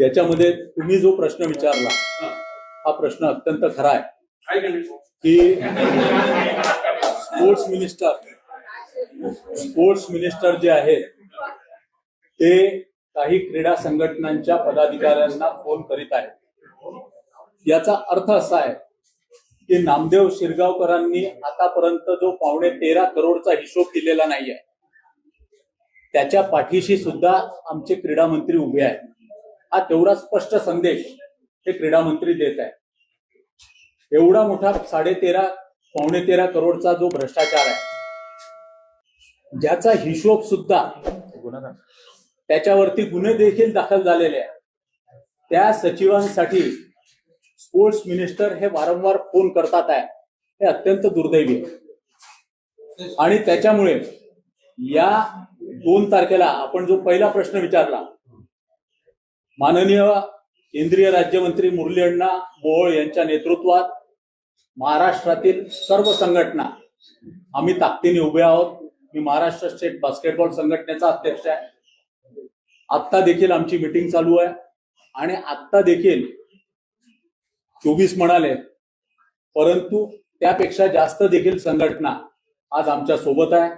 याच्यामध्ये तुम्ही जो प्रश्न विचारला हा. प्रश्न अत्यंत खरा आहे. की स्पोर्ट्स मिनिस्टर स्पोर्ट्स मिनिस्टर जे आहेत ते काही क्रीडा संघटनांच्या पदाधिकाऱ्यांना फोन करीत आहेत. याचा अर्थ असा आहे की नामदेव शिरगावकरांनी आतापर्यंत जो पावणे तेरा करोडचा हिशोब दिलेला नाहीये. त्याच्या पाठीशी सुद्धा आमचे क्रीडा मंत्री उभे आहेत. हा तेवढा स्पष्ट संदेश हे क्रीडा मंत्री देत आहे एवढा मोठा साडे तेरा पावणे तेरा करोडचा जो भ्रष्टाचार आहे ज्याचा हिशोब सुद्धा त्याच्यावरती गुन्हे देखील दाखल झालेले आहेत. त्या सचिवांसाठी स्पोर्ट्स मिनिस्टर हे वारंवार फोन करतात आहे. हे अत्यंत दुर्दैवी आणि त्याच्यामुळे या दोन तारखेला आपण जो पहिला प्रश्न विचारला माननीय केंद्रीय राज्यमंत्री मुरली अण्णा मोहोळ यांच्या नेतृत्वात महाराष्ट्रातील सर्व संघटना आम्ही ताकदीने उभे आहोत. मी महाराष्ट्र स्टेट बास्केटबॉल संघटनेचा अध्यक्ष आहे. आत्ता देखील आमची मिटिंग चालू आहे. आणि आत्ता देखील चोवीस म्हणाले परंतु त्यापेक्षा जास्त देखील संघटना आज आमच्यासोबत आहे.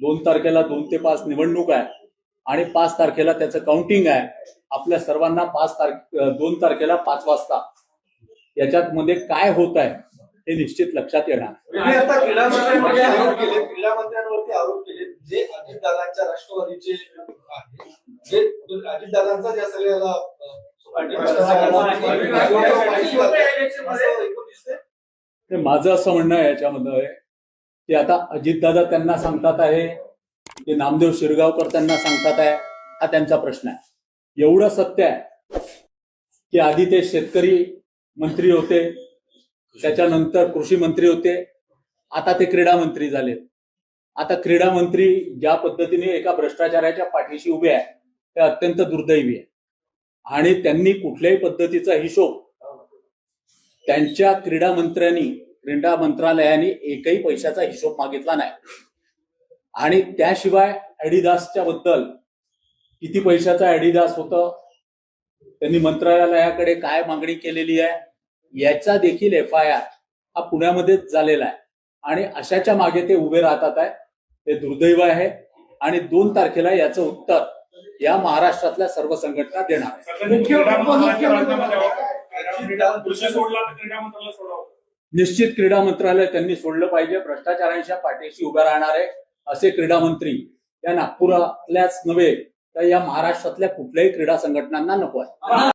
दोन तारखेला दोन ते पाच निवडणूक आहे. आणि पाच तारखेला त्याचं काउंटिंग आहे. आपल्या सर्वांना पाच तारखे दोन तारखेला पाच वाजता. याच्यात मध्ये काय होत आहे हे निश्चित लक्षात येणार. तुम्ही आता क्रीडा मंत्र्यांवरती आरोप केले क्रीडा मंत्र्यांवरती आरोप केले जे अजितदादांच्या राष्ट्रवादीचे जे अजितदादांचा सगळ्याला माझं असं म्हणणं आहे याच्यामध्ये की आता अजितदादा त्यांना सांगतात आहे ते नामदेव शिरगावकर त्यांना सांगतात आहे हा त्यांचा प्रश्न आहे. एवढं सत्य आहे की आधी ते शेतकरी मंत्री होते त्याच्यानंतर कृषी मंत्री होते आता ते क्रीडा मंत्री झाले आता क्रीडा मंत्री ज्या पद्धतीने एका भ्रष्टाचाराच्या पाठीशी उभे आहे ते अत्यंत दुर्दैवी आहे. आणि त्यांनी कुठल्याही पद्धतीचा हिशोब त्यांच्या क्रीडा मंत्र्यांनी क्रीडा मंत्रालयाने एकही पैशाचा हिशोब मागितला नाही. आणि त्याशिवाय ऍडिदासच्या बद्दल किती पैशाचा ऍडिदास होतं त्यांनी मंत्रालयाकडे काय मागणी केलेली आहे याचा देखील एफ आय आर हा पुण्यामध्येच झालेला आहे. आणि अशाच्या मागे ते उभे राहतात आहे हे दुर्दैव आहे. आणि दोन तारखेला याचं उत्तर या महाराष्ट्रातल्या सर्व संघटना देणार आहे. निश्चित क्रीडा मंत्रालय त्यांनी सोडलं पाहिजे. भ्रष्टाचारांच्या पाठीशी उभे राहणारे असे क्रीडा मंत्री या नागपुरातल्याच नव्हे तर या महाराष्ट्रातल्या कुठल्याही क्रीडा संघटनांना नको आहे.